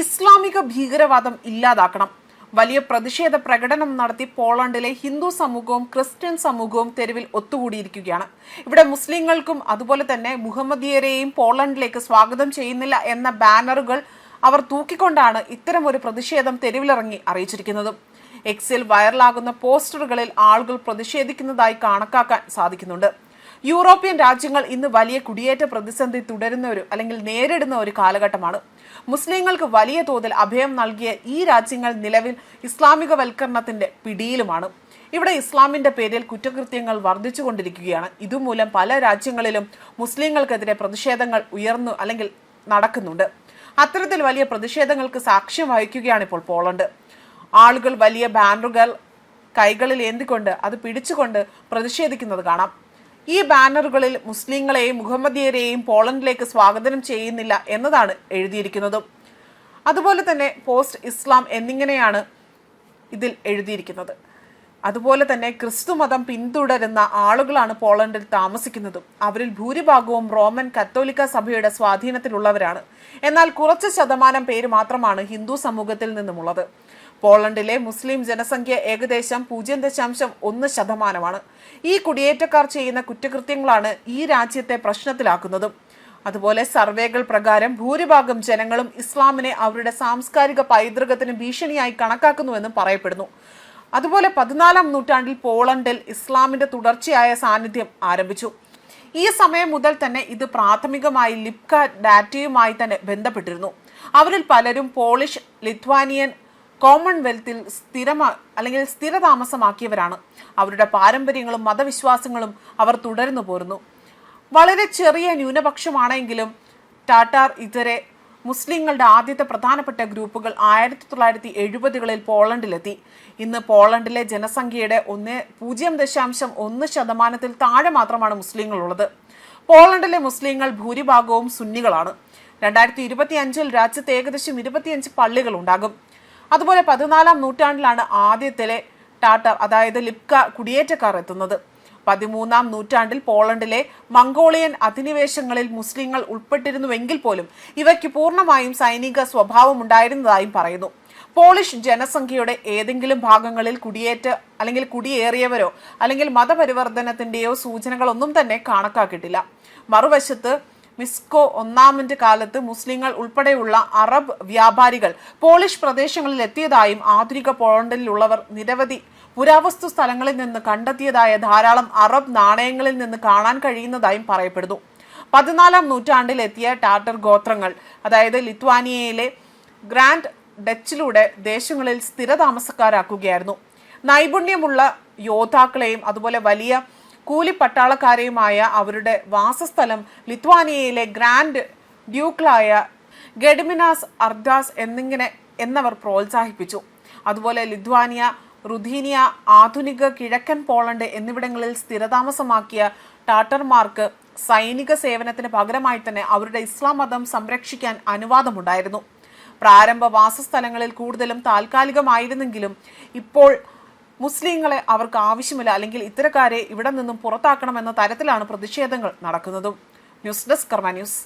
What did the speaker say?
ഇസ്ലാമിക ഭീകരവാദം ഇല്ലാതാക്കണം. വലിയ പ്രതിഷേധ പ്രകടനം നടത്തി പോളണ്ടിലെ ഹിന്ദു സമൂഹവും ക്രിസ്ത്യൻ സമൂഹവും തെരുവിൽ ഒത്തുകൂടിയിരിക്കുകയാണ്. ഇവിടെ മുസ്ലിങ്ങൾക്കും അതുപോലെ തന്നെ മുഹമ്മദിയരെയും പോളണ്ടിലേക്ക് സ്വാഗതം ചെയ്യുന്നില്ല എന്ന ബാനറുകൾ അവർ തൂക്കിക്കൊണ്ടാണ് ഇത്തരം ഒരു പ്രതിഷേധം തെരുവിലിറങ്ങി അറിയിച്ചിരിക്കുന്നത്. എക്സിൽ വൈറലാകുന്ന പോസ്റ്ററുകളിൽ ആളുകൾ പ്രതിഷേധിക്കുന്നതായി കണക്കാക്കാൻ സാധിക്കുന്നുണ്ട്. യൂറോപ്യൻ രാജ്യങ്ങൾ ഇന്ന് വലിയ കുടിയേറ്റ പ്രതിസന്ധി തുടരുന്ന ഒരു അല്ലെങ്കിൽ നേരിടുന്ന ഒരു കാലഘട്ടമാണ്. മുസ്ലിങ്ങൾക്ക് വലിയ തോതിൽ അഭയം നൽകിയ ഈ രാജ്യങ്ങൾ നിലവിൽ ഇസ്ലാമികവൽക്കരണത്തിന്റെ പിടിയിലുമാണ്. ഇവിടെ ഇസ്ലാമിന്റെ പേരിൽ കുറ്റകൃത്യങ്ങൾ വർദ്ധിച്ചുകൊണ്ടിരിക്കുകയാണ്. ഇതുമൂലം പല രാജ്യങ്ങളിലും മുസ്ലിങ്ങൾക്കെതിരെ പ്രതിഷേധങ്ങൾ ഉയർന്നു അല്ലെങ്കിൽ നടക്കുന്നുണ്ട്. അത്തരത്തിൽ വലിയ പ്രതിഷേധങ്ങൾക്ക് സാക്ഷ്യം വഹിക്കുകയാണ് ഇപ്പോൾ പോളണ്ട്. ആളുകൾ വലിയ ബാനറുകൾ കൈകളിൽ ഏന്തിക്കൊണ്ട് അത് പിടിച്ചുകൊണ്ട് പ്രതിഷേധിക്കുന്നത് കാണാം. ഈ ബാനറുകളിൽ മുസ്ലിങ്ങളെയും മുഹമ്മദിയരെയും പോളണ്ടിലേക്ക് സ്വാഗതം ചെയ്യുന്നില്ല എന്നതാണ് എഴുതിയിരിക്കുന്നത്. അതുപോലെ തന്നെ പോസ്റ്റ് ഇസ്ലാം എന്നിങ്ങനെയാണ് ഇതിൽ എഴുതിയിരിക്കുന്നത്. അതുപോലെ തന്നെ ക്രിസ്തു മതം പിന്തുടരുന്ന ആളുകളാണ് പോളണ്ടിൽ താമസിക്കുന്നത്. അവരിൽ ഭൂരിഭാഗവും റോമൻ കത്തോലിക്ക സഭയുടെ സ്വാധീനത്തിലുള്ളവരാണ്. എന്നാൽ കുറച്ച് ശതമാനം പേര് മാത്രമാണ് ഹിന്ദു സമൂഹത്തിൽ നിന്നുമുള്ളത്. പോളണ്ടിലെ മുസ്ലിം ജനസംഖ്യ ഏകദേശം പൂജ്യം ദശാംശം ഒന്ന് ശതമാനമാണ്. ഈ കുടിയേറ്റക്കാർ ചെയ്യുന്ന കുറ്റകൃത്യങ്ങളാണ് ഈ രാജ്യത്തെ പ്രശ്നത്തിലാക്കുന്നതും. അതുപോലെ സർവേകൾ പ്രകാരം ഭൂരിഭാഗം ജനങ്ങളും ഇസ്ലാമിനെ അവരുടെ സാംസ്കാരിക പൈതൃകത്തിന് ഭീഷണിയായി കണക്കാക്കുന്നുവെന്നും പറയപ്പെടുന്നു. അതുപോലെ പതിനാലാം നൂറ്റാണ്ടിൽ പോളണ്ടിൽ ഇസ്ലാമിന്റെ തുടർച്ചയായ സാന്നിധ്യം ആരംഭിച്ചു. ഈ സമയം മുതൽ തന്നെ ഇത് പ്രാഥമികമായി ലിപ്ക ഡാറ്റയുമായി തന്നെ ബന്ധപ്പെട്ടിരുന്നു. അവരിൽ പലരും പോളിഷ് ലിത്വാനിയൻ കോമൺവെൽത്തിൽ സ്ഥിരമാ അല്ലെങ്കിൽ സ്ഥിരതാമസമാക്കിയവരാണ് അവരുടെ പാരമ്പര്യങ്ങളും മതവിശ്വാസങ്ങളും അവർ തുടർന്നു പോരുന്നു. വളരെ ചെറിയ ന്യൂനപക്ഷമാണെങ്കിലും ടാറ്റാർ ഇതരെ മുസ്ലിങ്ങളുടെ ആദ്യത്തെ പ്രധാനപ്പെട്ട ഗ്രൂപ്പുകൾ ആയിരത്തി തൊള്ളായിരത്തി എഴുപതുകളിൽ പോളണ്ടിലെത്തി. ഇന്ന് പോളണ്ടിലെ ജനസംഖ്യയുടെ ഒന്ന് പൂജ്യം ദശാംശം ഒന്ന് ശതമാനത്തിൽ താഴെ മാത്രമാണ് മുസ്ലിങ്ങളുള്ളത്. പോളണ്ടിലെ മുസ്ലിങ്ങൾ ഭൂരിഭാഗവും സുന്നികളാണ്. രണ്ടായിരത്തി ഇരുപത്തി അഞ്ചിൽ രാജ്യത്ത് ഏകദേശം ഇരുപത്തിയഞ്ച് പള്ളികൾ ഉണ്ടാകും അതുപോലെ പതിനാലാം നൂറ്റാണ്ടിലാണ് ആദ്യത്തിലെ ടാട്ട അതായത് ലിപ്ക കുടിയേറ്റക്കാർ എത്തുന്നത്. പതിമൂന്നാം നൂറ്റാണ്ടിൽ പോളണ്ടിലെ മംഗോളിയൻ അധിനിവേശങ്ങളിൽ മുസ്ലിങ്ങൾ ഉൾപ്പെട്ടിരുന്നുവെങ്കിൽ പോലും ഇവയ്ക്ക് പൂർണമായും സൈനിക സ്വഭാവം ഉണ്ടായിരുന്നതായും പറയുന്നു. പോളിഷ് ജനസംഖ്യയുടെ ഏതെങ്കിലും ഭാഗങ്ങളിൽ കുടിയേറ്റ അല്ലെങ്കിൽ കുടിയേറിയവരോ അല്ലെങ്കിൽ മതപരിവർത്തനത്തിന്റെയോ സൂചനകളൊന്നും തന്നെ കണക്കാക്കിയിട്ടില്ല. മറുവശത്ത് മിസ്കോ ഒന്നാമന്റെ കാലത്ത് മുസ്ലിങ്ങൾ ഉൾപ്പെടെയുള്ള അറബ് വ്യാപാരികൾ പോളിഷ് പ്രദേശങ്ങളിൽ എത്തിയതായും ആധുനിക പോളണ്ടിലുള്ളവർ നിരവധി പുരാവസ്തു സ്ഥലങ്ങളിൽ നിന്ന് കണ്ടെത്തിയതായ ധാരാളം അറബ് നാണയങ്ങളിൽ നിന്ന് കാണാൻ കഴിയുന്നതായും പറയപ്പെടുന്നു. പതിനാലാം നൂറ്റാണ്ടിൽ എത്തിയ ടാറ്റർ ഗോത്രങ്ങൾ അതായത് ലിത്വാനിയയിലെ ഗ്രാൻഡ് ഡച്ചിലൂടെ ദേശങ്ങളിൽ സ്ഥിരതാമസക്കാരാക്കുകയായിരുന്നു. നൈപുണ്യമുള്ള യോദ്ധാക്കളെയും അതുപോലെ വലിയ കൂലിപ്പട്ടാളക്കാരെയുമായ അവരുടെ വാസസ്ഥലം ലിത്വാനിയയിലെ ഗ്രാൻഡ് ഡ്യൂക്കളായ ഗഡ്മിനാസ് അർദാസ് എന്നിങ്ങനെ എന്നവർ പ്രോത്സാഹിപ്പിച്ചു. അതുപോലെ ലിത്വാനിയ റുധീനിയ ആധുനിക കിഴക്കൻ പോളണ്ട് എന്നിവിടങ്ങളിൽ സ്ഥിരതാമസമാക്കിയ ടാട്ടർമാർക്ക് സൈനിക സേവനത്തിന് പകരമായി തന്നെ അവരുടെ ഇസ്ലാം മതം സംരക്ഷിക്കാൻ അനുവാദമുണ്ടായിരുന്നു. പ്രാരംഭ വാസസ്ഥലങ്ങളിൽ കൂടുതലും താൽക്കാലികമായിരുന്നെങ്കിലും ഇപ്പോൾ മുസ്ലിങ്ങളെ അവർക്ക് ആവശ്യമില്ല അല്ലെങ്കിൽ ഇത്തരക്കാരെ ഇവിടെ നിന്നും പുറത്താക്കണമെന്ന തരത്തിലാണ് പ്രതിഷേധങ്ങൾ നടക്കുന്നതും. News desk Karma news.